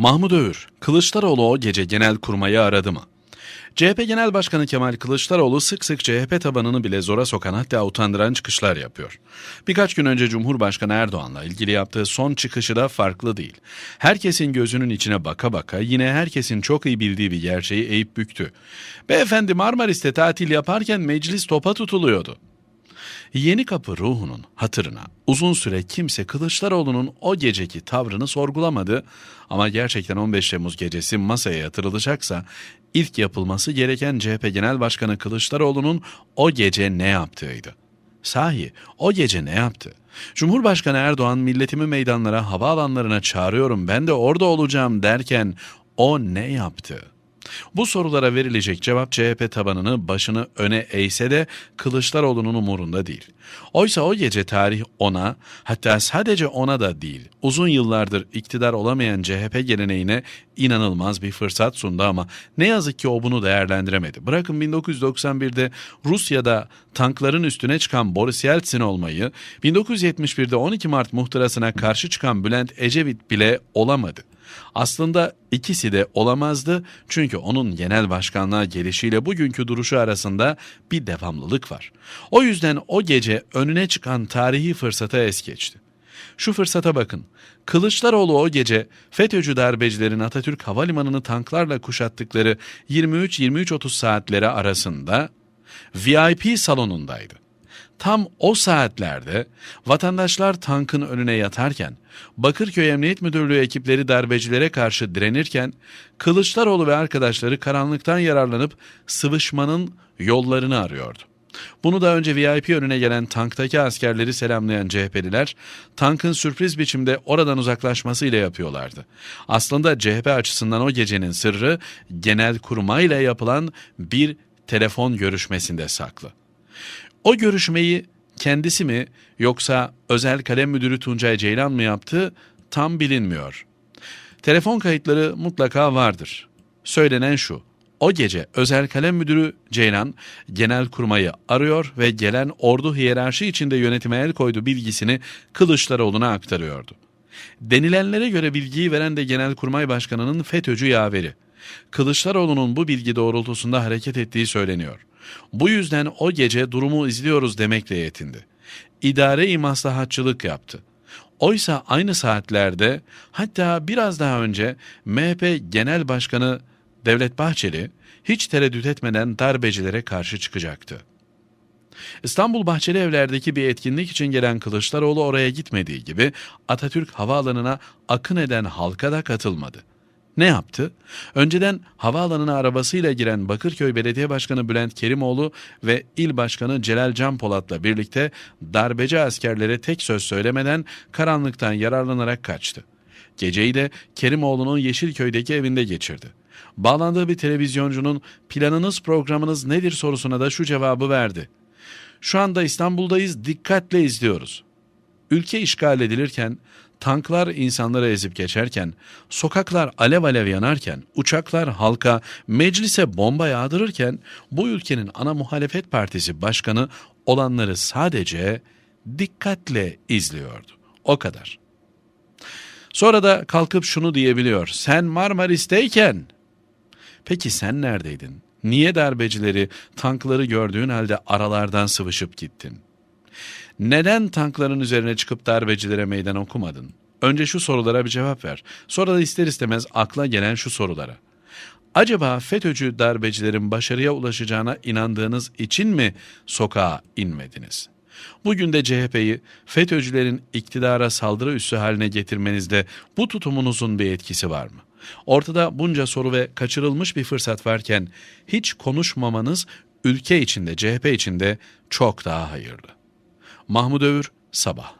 Mahmut Övür, Kılıçdaroğlu o gece genel kurmayı aradı mı? CHP Genel Başkanı Kemal Kılıçdaroğlu sık sık CHP tabanını bile zora sokan hatta utandıran çıkışlar yapıyor. Birkaç gün önce Cumhurbaşkanı Erdoğan'la ilgili yaptığı son çıkışı da farklı değil. Herkesin gözünün içine baka baka yine herkesin çok iyi bildiği bir gerçeği eğip büktü. Beyefendi Marmaris'te tatil yaparken meclis topa tutuluyordu. Yeni Kapı ruhunun hatırına uzun süre kimse Kılıçdaroğlu'nun o geceki tavrını sorgulamadı ama gerçekten 15 Temmuz gecesi masaya yatırılacaksa ilk yapılması gereken CHP Genel Başkanı Kılıçdaroğlu'nun o gece ne yaptığıydı. Sahi o gece ne yaptı? Cumhurbaşkanı Erdoğan milletimi meydanlara, havaalanlarına çağırıyorum ben de orada olacağım derken o ne yaptı? Bu sorulara verilecek cevap CHP tabanını başını öne eğse de Kılıçdaroğlu'nun umurunda değil. Oysa o gece tarih ona, hatta sadece ona da değil, uzun yıllardır iktidar olamayan CHP geleneğine inanılmaz bir fırsat sundu ama ne yazık ki o bunu değerlendiremedi. Bırakın 1991'de Rusya'da tankların üstüne çıkan Boris Yeltsin olmayı, 1971'de 12 Mart muhtırasına karşı çıkan Bülent Ecevit bile olamadı. Aslında ikisi de olamazdı çünkü onun genel başkanlığa gelişiyle bugünkü duruşu arasında bir devamlılık var. O yüzden o gece önüne çıkan tarihi fırsata es geçti. Şu fırsata bakın. Kılıçdaroğlu o gece FETÖ'cü darbecilerin Atatürk Havalimanı'nı tanklarla kuşattıkları 23-23.30 saatleri arasında VIP salonundaydı. Tam o saatlerde vatandaşlar tankın önüne yatarken, Bakırköy Emniyet Müdürlüğü ekipleri darbecilere karşı direnirken, Kılıçdaroğlu ve arkadaşları karanlıktan yararlanıp sıvışmanın yollarını arıyordu. Bunu da önce VIP önüne gelen tanktaki askerleri selamlayan CHP'liler tankın sürpriz biçimde oradan uzaklaşmasıyla yapıyorlardı. Aslında CHP açısından o gecenin sırrı genel kurmayla yapılan bir telefon görüşmesinde saklı. O görüşmeyi kendisi mi yoksa özel kalem müdürü Tuncay Ceylan mı yaptı tam bilinmiyor. Telefon kayıtları mutlaka vardır. Söylenen şu. O gece özel kalem müdürü Ceylan genel kurmayı arıyor ve gelen ordu hiyerarşi içinde yönetime el koydu bilgisini Kılıçdaroğlu'na aktarıyordu. Denilenlere göre bilgiyi veren de Genelkurmay Başkanı'nın FETÖ'cü yaveri. Kılıçdaroğlu'nun bu bilgi doğrultusunda hareket ettiği söyleniyor. Bu yüzden o gece durumu izliyoruz demekle yetindi. İdare-i maslahatçılık yaptı. Oysa aynı saatlerde hatta biraz daha önce MHP Genel Başkanı Devlet Bahçeli hiç tereddüt etmeden darbecilere karşı çıkacaktı. İstanbul Bahçeli Evler'deki bir etkinlik için gelen Kılıçdaroğlu oraya gitmediği gibi Atatürk Havaalanı'na akın eden halka da katılmadı. Ne yaptı? Önceden havaalanına arabasıyla giren Bakırköy Belediye Başkanı Bülent Kerimoğlu ve İl Başkanı Celal Can Polat'la birlikte darbeci askerlere tek söz söylemeden karanlıktan yararlanarak kaçtı. Geceyi de Kerimoğlu'nun Yeşilköy'deki evinde geçirdi. Bağlandığı bir televizyoncunun planınız programınız nedir sorusuna da şu cevabı verdi. Şu anda İstanbul'dayız dikkatle izliyoruz. Ülke işgal edilirken tanklar insanları ezip geçerken, sokaklar alev alev yanarken, uçaklar halka, meclise bomba yağdırırken bu ülkenin ana muhalefet partisi başkanı olanları sadece dikkatle izliyordu. O kadar. Sonra da kalkıp şunu diyebiliyor. Sen Marmaris'teyken Peki sen neredeydin? Niye darbecileri, tankları gördüğün halde aralardan sıvışıp gittin?'' Neden tankların üzerine çıkıp darbecilere meydan okumadın? Önce şu sorulara bir cevap ver. Sonra da ister istemez akla gelen şu sorulara. Acaba FETÖ'cü darbecilerin başarıya ulaşacağına inandığınız için mi sokağa inmediniz? Bugün de CHP'yi FETÖ'cülerin iktidara saldırı üssü haline getirmenizde bu tutumunuzun bir etkisi var mı? Ortada bunca soru ve kaçırılmış bir fırsat varken hiç konuşmamanız ülke içinde, CHP içinde çok daha hayırlı. Mahmud Övür, Sabah